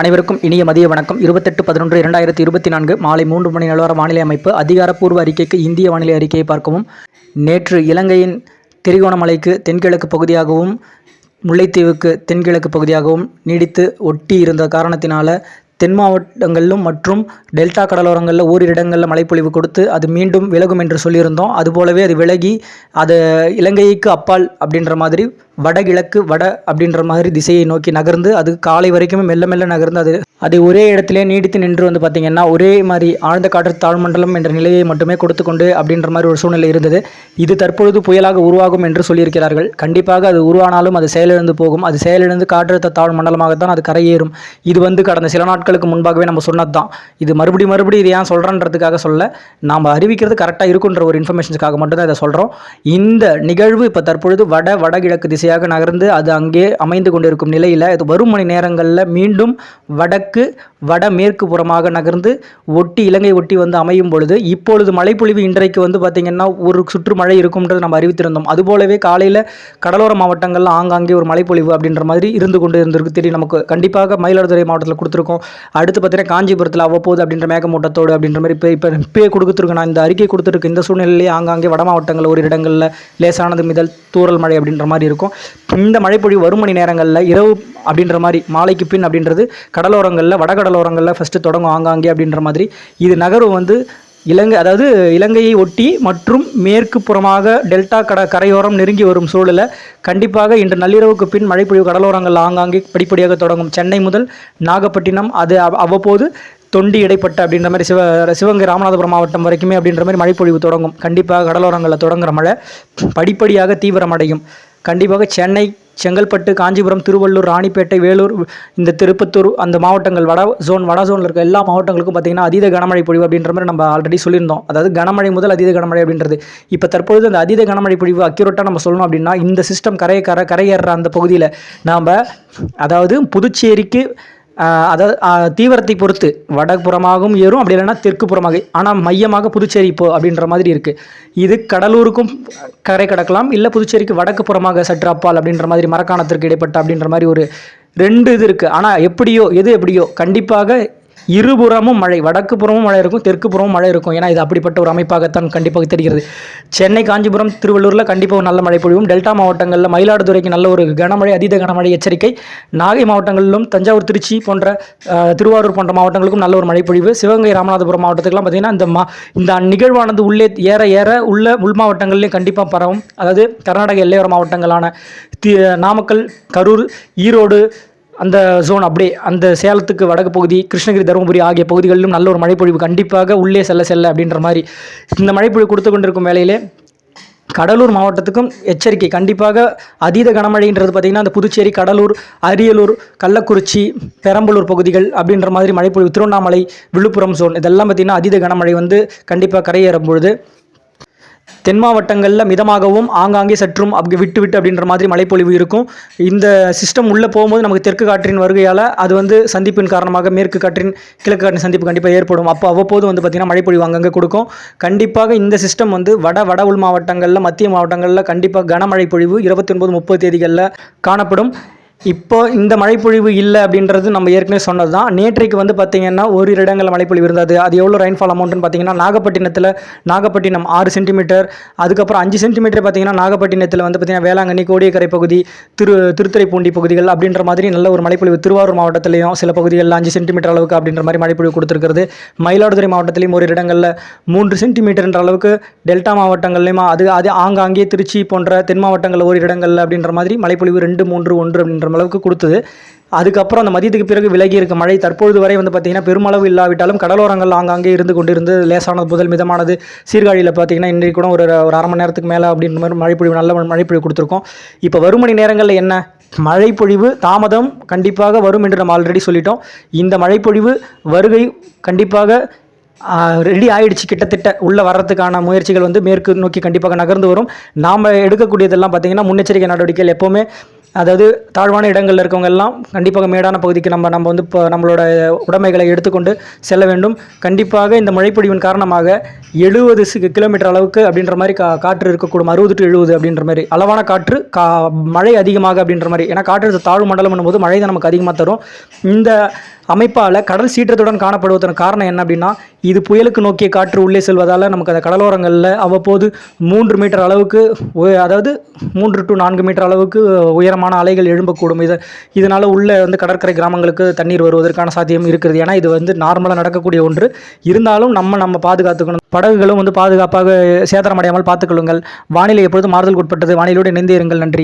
அனைவருக்கும் இனிய மதிய வணக்கம். இருபத்தெட்டு பதினொன்று இரண்டாயிரத்தி இருபத்தி நான்கு மாலை மூன்று மணி நிலவர வானிலை அமைப்பு அதிகாரப்பூர்வ அறிக்கைக்கு இந்திய வானிலை அறிக்கையை பார்க்கவும். நேற்று இலங்கையின் திரிகோணமலைக்கு தென்கிழக்கு பகுதியாகவும் முல்லைத்தீவுக்கு தென்கிழக்கு பகுதியாகவும் நீடித்து ஒட்டி இருந்த காரணத்தினால தென் மாவட்டங்களிலும் மற்றும் டெல்டா கடலோரங்களில் ஓரிரு இடங்களில் மழைப்பொழிவு கொடுத்து அது மீண்டும் விலகும் என்று சொல்லியிருந்தோம். அதுபோலவே அது விலகி அது இலங்கைக்கு அப்பால் அப்படின்ற மாதிரி வடகிழக்கு வட அப்படின்ற மாதிரி திசையை நோக்கி நகர்ந்து அது காலை வரைக்குமே மெல்ல மெல்ல நகர்ந்து அது அதை ஒரே இடத்திலே நீடித்து நின்று வந்து பார்த்திங்கன்னா ஒரே மாதிரி ஆழ்ந்த காற்று தாழ்மண்டலம் என்ற நிலையை மட்டுமே கொடுத்து கொண்டு அப்படின்ற மாதிரி ஒரு சூழ்நிலை இருந்தது. இது தற்பொழுது புயலாக உருவாகும் என்று சொல்லியிருக்கிறார்கள். கண்டிப்பாக அது உருவானாலும் அது செயலிழந்து போகும். அது செயலிழந்து காற்றழுத்த தாழ்மண்டலமாகத்தான் அது கரையேறும். இது வந்து கடந்த சில நாட்களுக்கு முன்பாகவே நம்ம சொன்னது தான் இது மறுபடி மறுபடி இது ஏன் சொல்கிறன்றதுக்காக சொல்ல நாம் அறிவிக்கிறது கரெக்டாக இருக்குன்ற ஒரு இன்ஃபர்மேஷனுக்காக மட்டும்தான் இதை சொல்கிறோம் இந்த நிகழ்வு இப்போ தற்பொழுது வட வடகிழக்கு திசை திசையாக நகர்ந்து அது அங்கே அமைந்து கொண்டிருக்கும் நிலையில் இது வரும் மணி நேரங்களில் மீண்டும் வடக்கு வடமேற்கு புறமாக நகர்ந்து ஒட்டி இலங்கை ஒட்டி வந்து அமையும் பொழுது இப்பொழுது மழைப்பொழிவு இன்றைக்கு வந்து பார்த்திங்கன்னா ஒரு சுற்று மழை இருக்கும்ன்றது நம்ம அறிவித்திருந்தோம். அதுபோலவே காலையில் கடலோர மாவட்டங்களில் ஆங்காங்கே ஒரு மழைப்பொழிவு அப்படின்ற மாதிரி இருந்து கொண்டு இருந்திருக்கு. தெரியும் நமக்கு கண்டிப்பாக மயிலாடுதுறை மாவட்டத்தில் கொடுத்துருக்கோம். அடுத்து பார்த்தீங்கன்னா காஞ்சிபுரத்தில் அவ்வப்போது அப்படின்ற மேகமூட்டத்தோடு அப்படின்ற மாதிரி இப்போ இப்போ இப்பயே கொடுத்துருக்கேன் நான் இந்த அறிக்கை கொடுத்துருக்கு இந்த சூழ்நிலையிலே ஆங்காங்கே வட மாவட்டங்கள் ஒரு இடங்களில் லேசானது மிதல் தூரல் மழை அப்படின்ற மாதிரி இருக்கும். இந்த மழைப்பொழிவு வரும் மணி நேரங்களில் இரவு அப்படின்ற மாதிரி மாலைக்கு பின் அப்படின்றது கடலோரங்களில் வடகடலோரங்களில் ஃபஸ்ட்டு தொடங்கும் ஆங்காங்கே அப்படின்ற மாதிரி. இது நகர்வு வந்து இலங்கை அதாவது இலங்கையை ஒட்டி மற்றும் மேற்கு புறமாக டெல்டா கட கரையோரம் நெருங்கி வரும் சூழலில் கண்டிப்பாக இன்று நள்ளிரவுக்கு பின் மழைப்பொழிவு கடலோரங்கள் ஆங்காங்கே படிப்படியாக தொடங்கும். சென்னை முதல் நாகப்பட்டினம் அது அவ்- அவ்வப்போது தொண்டி இடைப்பட்ட அப்படின்ற மாதிரி சிவ சிவகங்கை ராமநாதபுரம் மாவட்டம் வரைக்குமே அப்படின்ற மாதிரி மழைப்பொழிவு தொடங்கும். கண்டிப்பாக கடலோரங்களில் தொடங்குற மழை படிப்படியாக தீவிரமடையும். கண்டிப்பாக சென்னை செங்கல்பட்டு காஞ்சிபுரம் திருவள்ளூர் ராணிப்பேட்டை வேலூர் இந்த திருப்பத்தூர் அந்த மாவட்டங்கள் வட ஜோன் வட ஜோனில் இருக்க எல்லா மாவட்டங்களுக்கும் பார்த்திங்கன்னா அதீத கனமழை பொழிவு அப்படின்ற மாதிரி நம்ம ஆல்ரெடி சொல்லியிருந்தோம். அதாவது கனமழை முதல் அதீத கனமழை அப்படின்றது. இப்போ தற்பொழுது அந்த அதீத கனமழை பொழிவு அக்யூரேட்டாக நம்ம சொல்லணும் அப்படின்னா இந்த சிஸ்டம் கரையை கரை கரையேற அந்த பகுதியில் நாம் அதாவது புதுச்சேரிக்கு அதாவது தீவிரத்தை பொறுத்து வடபுறமாகவும் ஏறும் அப்படி இல்லைன்னா தெற்கு புறமாக ஆனால் மையமாக புதுச்சேரி இப்போ அப்படின்ற மாதிரி இருக்குது இது கடலூருக்கும் கரை கடக்கலாம் இல்லை புதுச்சேரிக்கு வடக்கு புறமாக சற்று அப்பால் அப்படின்ற மாதிரி மரக்காணத்திற்கு இடைப்பட்ட அப்படின்ற மாதிரி ஒரு ரெண்டு இது இருக்குது ஆனால் எப்படியோ எது எப்படியோ கண்டிப்பாக இருபுறமும் மழை வடக்கு புறமும் மழை இருக்கும் தெற்கு புறமும் மழை இருக்கும். ஏன்னா இது அப்படிப்பட்ட ஒரு அமைப்பாகத்தான் கண்டிப்பாக தெரிகிறது. சென்னை காஞ்சிபுரம் திருவள்ளூரில் கண்டிப்பாக ஒரு நல்ல மழை பொழிவும் டெல்டா மாவட்டங்களில் மயிலாடுதுறைக்கு நல்ல ஒரு கனமழை அதீத கனமழை எச்சரிக்கை. நாகை மாவட்டங்களிலும் தஞ்சாவூர் திருச்சி போன்ற திருவாரூர் போன்ற மாவட்டங்களுக்கும் நல்ல ஒரு மழை பொழிவு. சிவகங்கை ராமநாதபுரம் மாவட்டத்துக்குலாம் பார்த்திங்கன்னா இந்த மா இந்த நிகழ்வானது உள்ளே ஏற ஏற உள்ள உள் மாவட்டங்கள்லேயும் கண்டிப்பாக பரவும். அதாவது கர்நாடக எல்லையோர மாவட்டங்களான தி நாமக்கல் கரூர் ஈரோடு அந்த ஜோன் அப்படியே அந்த சேலத்துக்கு வடக்கு பகுதி கிருஷ்ணகிரி தருமபுரி ஆகிய பகுதிகளிலும் நல்ல ஒரு மழைப்பொழிவு கண்டிப்பாக உள்ளே செல்ல செல்ல அப்படின்ற மாதிரி இந்த மழைப்பொழிவு கொடுத்து கொண்டிருக்கும் வேலையிலே கடலூர் மாவட்டத்துக்கும் எச்சரிக்கை. கண்டிப்பாக அதீத கனமழைன்றது பார்த்திங்கன்னா அந்த புதுச்சேரி கடலூர் அரியலூர் கள்ளக்குறிச்சி பெரம்பலூர் பகுதிகள் அப்படின்ற மாதிரி மழைப்பொழிவு திருவண்ணாமலை விழுப்புரம் சோன் இதெல்லாம் பார்த்திங்கன்னா அதீத கனமழை வந்து கண்டிப்பாக கரையேறும் பொழுது தென் மாவட்டங்களில் மிதமாகவும் ஆங்காங்கே சற்றும் அப்படி விட்டு விட்டு அப்படின்ற மாதிரி மழைப்பொழிவு இருக்கும். இந்த சிஸ்டம் உள்ளே போகும்போது நமக்கு தெற்கு காற்றின் வருகையால் அது வந்து சந்திப்பின் காரணமாக மேற்கு காற்றின் கிழக்கு காற்றின் சந்திப்பு கண்டிப்பாக ஏற்படும். அப்போ அவ்வப்போது வந்து பார்த்திங்கன்னா மழைப்பொழிவு அங்கங்கே கொடுக்கும். கண்டிப்பாக இந்த சிஸ்டம் வந்து வட வட உள் மாவட்டங்களில் மத்திய மாவட்டங்களில் கண்டிப்பாக கனமழை பொழிவு இருபத்தி ஒன்பது முப்பது தேதிகளில் காணப்படும். இப்போ இந்த மழைப்பொழிவு இல்லை அப்படின்றது நம்ம ஏற்கனவே சொன்னது தான் நேற்றைக்கு வந்து பார்த்திங்கன்னா ஒரு இடங்களில் மழைப்பொழிவு இருந்தது. அது எவ்வளோ ரெயின்ஃபால் அமௌண்ட்னு பார்த்தீங்கன்னா நாகப்பட்டினத்தில் நாகப்பட்டினம் ஆறு சென்டிமீட்டர் அதுக்கப்புறம் அஞ்சு சென்டிமீட்டர் பார்த்தீங்கன்னா நாகப்பட்டினத்தில் வந்து பார்த்திங்கன்னா வேளாங்கண்ணி கோடியக்கரை பகுதி திரு திருத்துறைப்பூண்டி பகுதிகள் அப்படின்ற மாதிரி நல்ல ஒரு மழைப்பொழிவு திருவாரூர் மாவட்டத்திலையும் சில பகுதிகளில் அஞ்சு சென்டிமீட்டர் அளவுக்கு அப்படின்ற மாதிரி மழைப்பொழிவு கொடுத்துருக்கிறது. மயிலாடுதுறை மாவட்டத்திலையும் ஒரு இடங்களில் மூன்று சென்டிமீட்டர்ன்ற அளவுக்கு டெல்டா மாவட்டங்கள்லையும் அது அது ஆங்காங்கே திருச்சி போன்ற தென் மாவட்டங்களில் ஒரு இடங்களில் அப்படின்ற மாதிரி மழைப்பொழிவு ரெண்டு மூன்று ஒன்று அப்படின்ற அளவுக்கு கொடுத்தது. அதுக்கப்புறம் அந்த மதியத்துக்கு பிறகு விலகி இருக்க மழை தற்பொழுது வரை வந்து பார்த்திங்கன்னா பெருமளவு இல்லாவிட்டாலும் கடலோரங்கள் ஆங்காங்கே இருந்து கொண்டிருந்து லேசானது முதல் மிதமானது சீர்காழியில் பார்த்திங்கன்னா இன்றைக்கு கூட ஒரு ஒரு அரை மணி நேரத்துக்கு மேலே அப்படின்ற மாதிரி மழைப்பொழிவு நல்ல மழைப்பொழிவு கொடுத்துருக்கோம். இப்போ வரும் மணி நேரங்களில் என்ன? மழைப்பொழிவு தாமதம் கண்டிப்பாக வரும் என்று நம்ம ஆல்ரெடி சொல்லிட்டோம். இந்த மழைப்பொழிவு வருகை கண்டிப்பாக ரெடி ஆயிடுச்சு கிட்டத்தட்ட உள்ளே வர்றதுக்கான முயற்சிகள் வந்து மேற்கு நோக்கி கண்டிப்பாக நகர்ந்து வரும். நாம் எடுக்கக்கூடியதெல்லாம் பார்த்திங்கன்னா முன்னெச்சரிக்கை நடவடிக்கைகள் எப்போவுமே அதாவது தாழ்வான இடங்களில் இருக்கவங்க எல்லாம் கண்டிப்பாக மேடான பகுதிக்கு நம்ம நம்ம வந்து இப்போ நம்மளோட உடைமைகளை எடுத்துக்கொண்டு செல்ல வேண்டும். கண்டிப்பாக இந்த மழைப்பொழிவின் காரணமாக எழுபது கிலோமீட்டர் அளவுக்கு அப்படின்ற மாதிரி கா காற்று இருக்கக்கூடும். அறுபது டு எழுபது அப்படின்ற மாதிரி. அளவான காற்று கா மழை அதிகமாக அப்படின்ற மாதிரி. ஏன்னா காற்று தாழ்வு மண்டலம் போது மழை தான் நமக்கு அதிகமாக தரும். இந்த அமைப்பால் கடல் சீற்றத்துடன் காணப்படுவதன் காரணம் என்ன அப்படின்னா இது புயலுக்கு நோக்கிய காற்று உள்ளே செல்வதால் நமக்கு அந்த கடலோரங்களில் அவ்வப்போது மூன்று மீட்டர் அளவுக்கு அதாவது மூன்று டு நான்கு மீட்டர் அளவுக்கு உயரமான அலைகள் எழும்பக்கூடும். இது இதனால் உள்ளே வந்து கடற்கரை கிராமங்களுக்கு தண்ணீர் வருவதற்கான சாத்தியம் இருக்கிறது ஏன்னா இது வந்து நார்மலாக நடக்கக்கூடிய ஒன்று. இருந்தாலும் நம்ம நம்ம பாதுகாத்துக்கணும். படகுகளும் வந்து பாதுகாப்பாக சேதாரமடையாமல் பார்த்துக்கொள்ளுங்கள். வானிலை எப்பொழுதும் மாறுதலுக்கு உட்பட்டது. வானிலையோடு இணைந்தே இருங்கள். நன்றி.